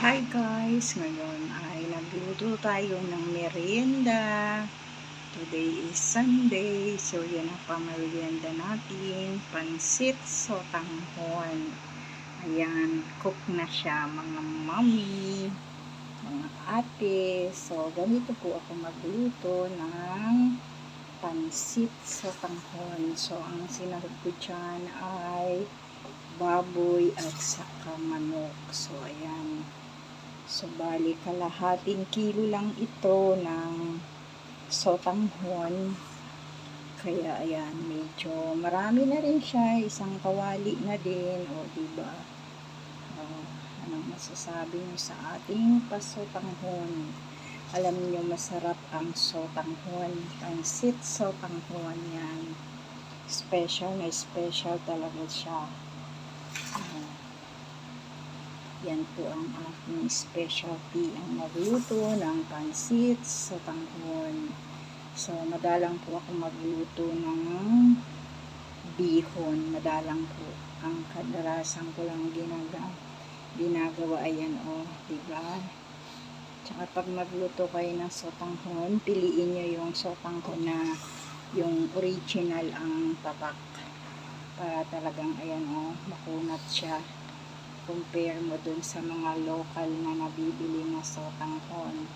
Hi guys! Ngayon ay nagluto tayo ng merienda. Today is Sunday. So yan ang pamerienda natin. Pansit sotanghon. Ayan, cook na siya mga mami, mga ate. So ganito po ako magluto ng pansit sotanghon. So ang sinahog ko dyan ay baboy at saka manok. So ayan. So, bali, kalahating kilo lang ito ng sotanghon. Kaya, ayan, medyo marami na rin siya. Isang kawali na din. O, diba? Uh, anong masasabi nyo sa ating pasotanghon? Alam nyo, masarap ang sotanghon. Pansit sotanghon yan. Special na special talaga siya. Yan po ang aking specialty, ang magluto ng pansit sa tanghon. So, madalang po ako magluto ng bihon. Madalang po. Ang kadalasan ko lang ginagawa, ginagawa ayan o, oh, diba? Tsaka pag magluto kayo ng sotanghon, piliin nyo yung sotanghon na yung original ang tapak. Para talagang ayan o, oh, makunat siya compare mo dun sa mga local na nabibili na sotanghon.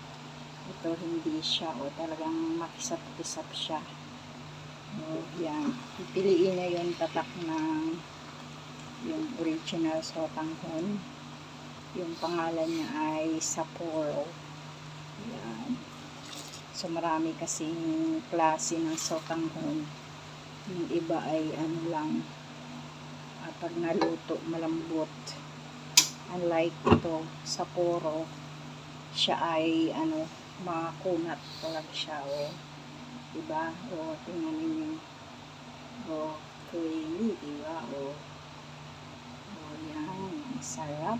Ito hindi siya o talagang makisap-kisap siya. O, yan. Pipiliin niya yung tatak ng yung original sotanghon. Yung pangalan niya ay Sapporo. Yan. So marami kasing klase ng sotanghon. Yung iba ay ano lang, uh, pag naluto malambot unlike ito sa poro siya ay ano makunat talaga siya o diba? O tingnan ninyo. O creamy diba? O o yan. Sarap.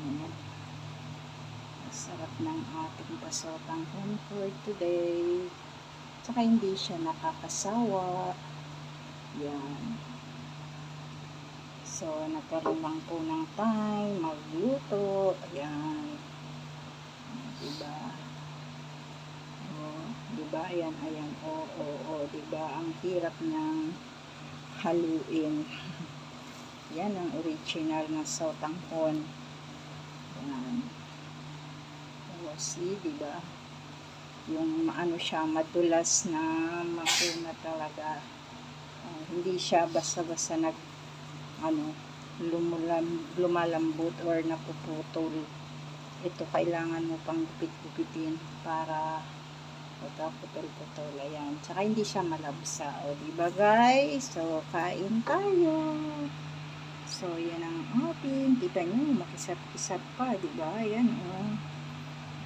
Yan sarap ng ating pasotang home for today. Tsaka hindi siya nakakasawa. Yan So, nagkaroon lang po ng time, magluto, ayan. Diba? O, diba? Ayan, ayan. O, o, o, diba? Ang hirap niyang haluin. Yan ang original na sotanghon. Ayan. O, see, diba? Yung ano siya, madulas na makuna talaga. Uh, hindi siya basta-basta nag ano, lumulam, lumalambot or napuputol. Ito kailangan mo pang gupit-gupitin para ito putol-putol. Ayan. Tsaka hindi siya malabsa. O, diba guys? So, kain tayo. So, yan ang ating. Kita nyo, makisap-kisap pa. Diba? Ayan, o.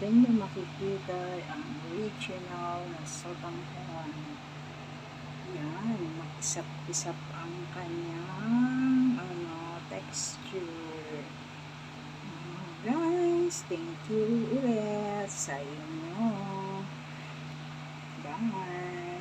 Then nyo makikita ang original na sotanghon. Yan, makisap-kisap ano, texture. Guys, thank you ulit sa inyo. Bye!